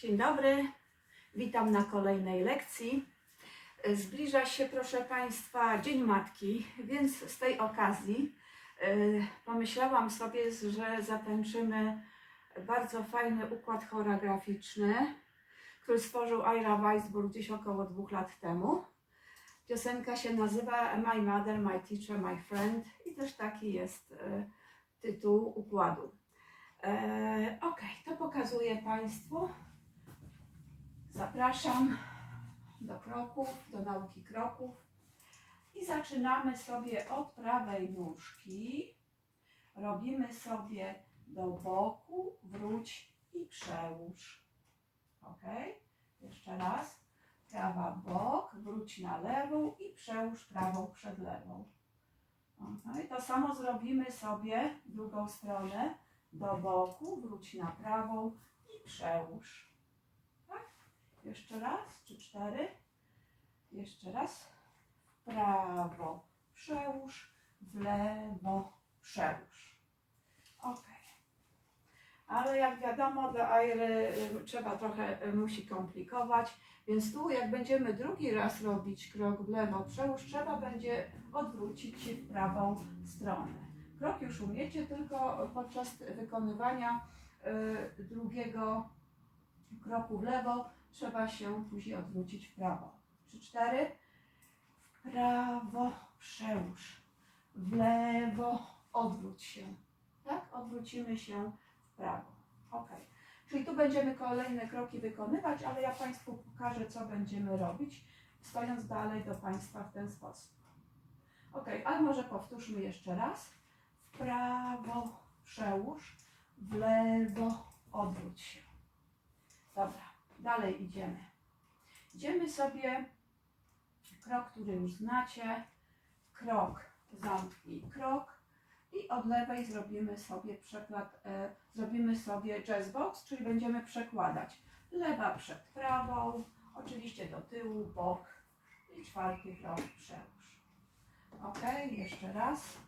Dzień dobry, witam na kolejnej lekcji. Zbliża się, proszę Państwa, Dzień Matki, więc z tej okazji y, pomyślałam sobie, że zatańczymy bardzo fajny układ choreograficzny, który stworzył Ira Weisburg gdzieś około dwóch lat temu. Piosenka się nazywa My Mother, My Teacher, My Friend i też taki jest y, tytuł układu. E, ok, to pokazuję Państwu. Zapraszam do kroków, do nauki kroków. I zaczynamy sobie od prawej nóżki. Robimy sobie do boku, wróć i przełóż. Ok? Jeszcze raz. Prawa bok, wróć na lewą i przełóż prawą przed lewą. Ok? To samo zrobimy sobie drugą stronę. Do boku, wróć na prawą i przełóż. Jeszcze raz, czy cztery. Jeszcze raz. W prawo przełóż, w lewo przełóż. Ok. Ale jak wiadomo, do Airy trzeba trochę musi komplikować, więc tu jak będziemy drugi raz robić krok w lewo przełóż, trzeba będzie odwrócić się w prawą stronę. Krok już umiecie, tylko podczas wykonywania y, drugiego kroku w lewo trzeba się później odwrócić w prawo. Trzy, cztery. W prawo przełóż. W lewo odwróć się. Tak? Odwrócimy się w prawo. Ok. Czyli tu będziemy kolejne kroki wykonywać, ale ja Państwu pokażę, co będziemy robić, stojąc dalej do Państwa w ten sposób. Ok, ale może powtórzmy jeszcze raz. W prawo przełóż, w lewo odwróć się. Dobra, dalej idziemy. Idziemy sobie krok, który już znacie. Krok, zamknij krok. I od lewej zrobimy sobie przekład, e, zrobimy sobie jazz box, czyli będziemy przekładać lewa przed prawą, oczywiście do tyłu, bok i czwarty krok przełóż. Ok, jeszcze raz.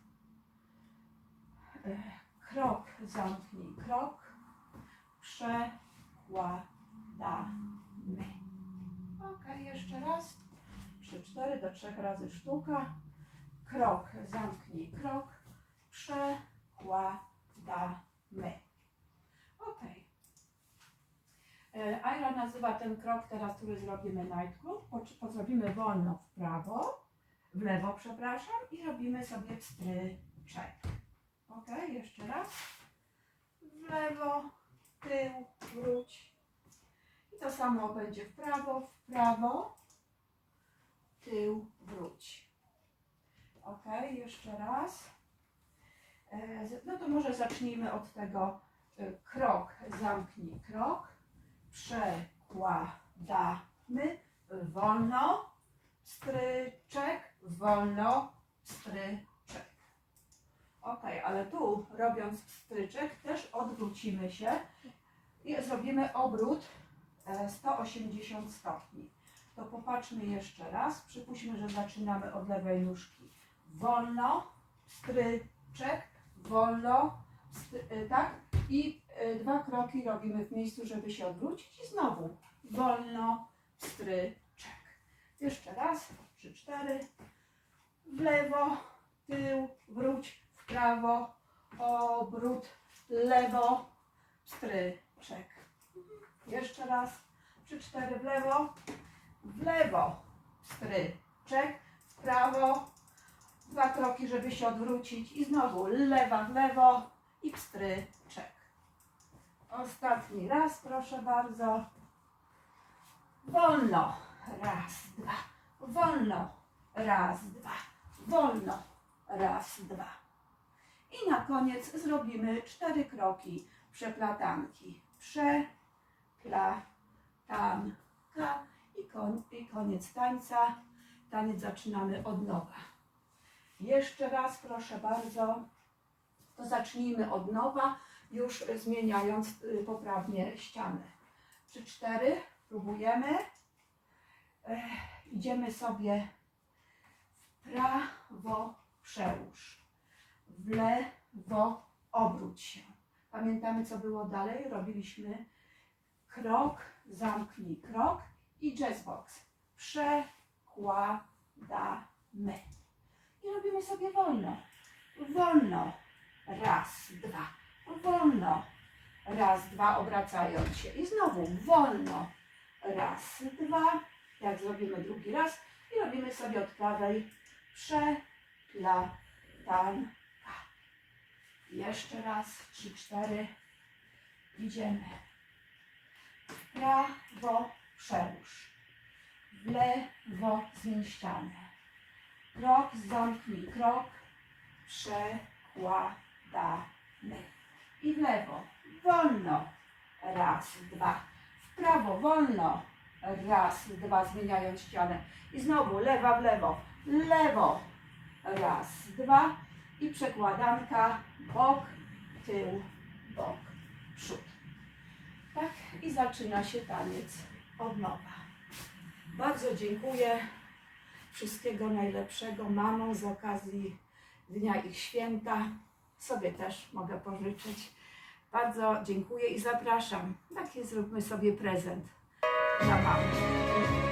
E, Krok, zamknij krok, przekładamy. Ok, jeszcze raz. Trzy, cztery do trzech razy sztuka. Krok, zamknij krok, przekładamy. Ok. E, Aira nazywa ten krok teraz, który zrobimy night po zrobimy wolno w prawo, w lewo, przepraszam, i robimy sobie pstryczek. Ok, jeszcze raz. W lewo, tył, wróć. I to samo będzie w prawo, w prawo, tył, wróć. Ok, jeszcze raz. E, No to może zacznijmy od tego e, krok, zamknij krok, przekładamy, wolno, stryczek, wolno, stryczek. Ok, ale tu robiąc stryczek też odwrócimy się. I zrobimy obrót 180 stopni. To popatrzmy jeszcze raz. Przypuśćmy, że zaczynamy od lewej nóżki. Wolno, stryczek, wolno, stry, e, tak? I e, dwa kroki robimy w miejscu, żeby się odwrócić i znowu wolno, stryczek. Jeszcze raz, trzy, cztery. W lewo, tył, wróć, w prawo, obrót, lewo, stryczek. Jeszcze raz, trzy, cztery w lewo, w lewo, stryczek, w prawo, dwa kroki, żeby się odwrócić. I znowu lewa w lewo i pstryczek. Ostatni raz, proszę bardzo. Wolno, raz, dwa, wolno, raz, dwa, wolno, raz, dwa. I na koniec zrobimy cztery kroki przeplatanki. Przeplatanka i, kon, i koniec tańca. Taniec zaczynamy od nowa. Jeszcze raz, proszę bardzo, to zacznijmy od nowa, już zmieniając y, poprawnie ścianę. Trzy, cztery, próbujemy. Idziemy sobie w prawo przełóż, w lewo obróć się. Pamiętamy, co było dalej? Robiliśmy krok, zamknij krok i jazzbox. Przekładamy. I robimy sobie wolno. Wolno. Raz, dwa. Wolno. Raz, dwa, obracając się. I znowu wolno. Raz, dwa. Jak zrobimy drugi raz. I robimy sobie od prawej przeplatanka. Jeszcze raz. Trzy, cztery. Idziemy. W prawo przełóż. W lewo zmień ścianę. Krok, zamknij krok. Przekładamy. I w lewo. Wolno. Raz, dwa. W prawo. Wolno. Raz, dwa. Zmieniając ścianę. I znowu lewa w lewo. Lewo. Raz, dwa. I przekładanka. Bok, tył, bok, przód. I zaczyna się taniec od nowa. Bardzo dziękuję. Wszystkiego najlepszego mamom z okazji Dnia ich święta. Sobie też mogę pożyczyć. Bardzo dziękuję i zapraszam. Taki zróbmy sobie prezent dla.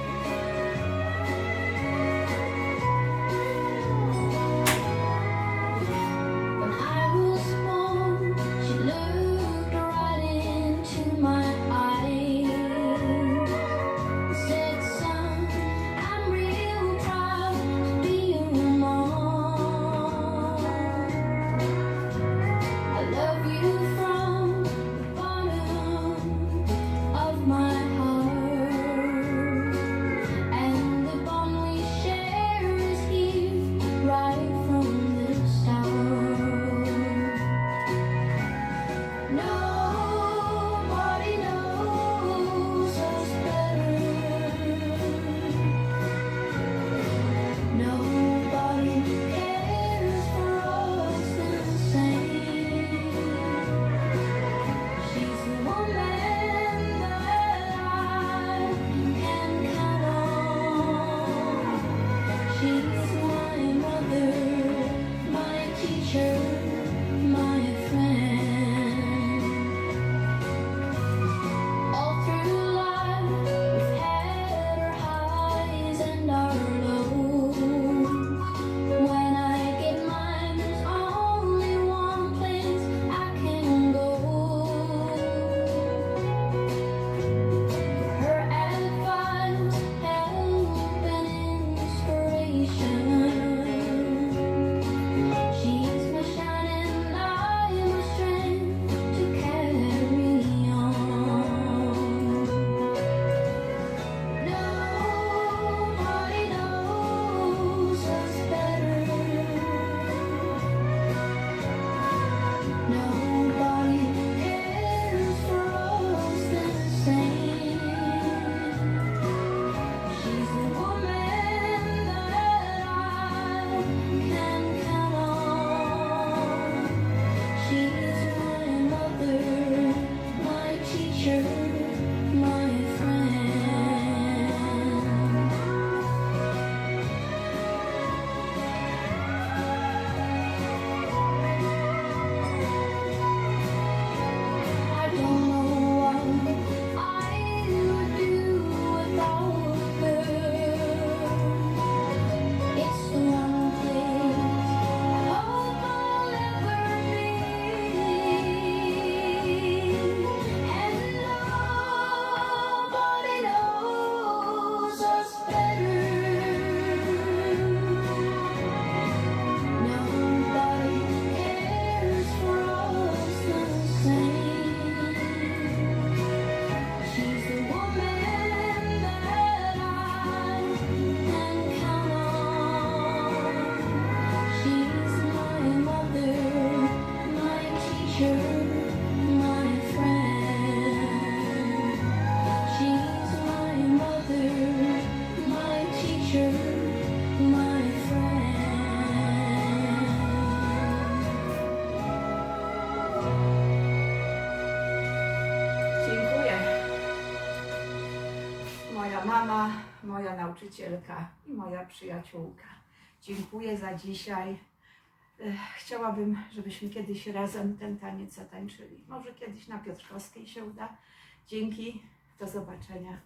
Nauczycielka i moja przyjaciółka. Dziękuję za dzisiaj. Ech, Chciałabym, żebyśmy kiedyś razem ten taniec zatańczyli. Może kiedyś na Piotrkowskiej się uda. Dzięki. Do zobaczenia.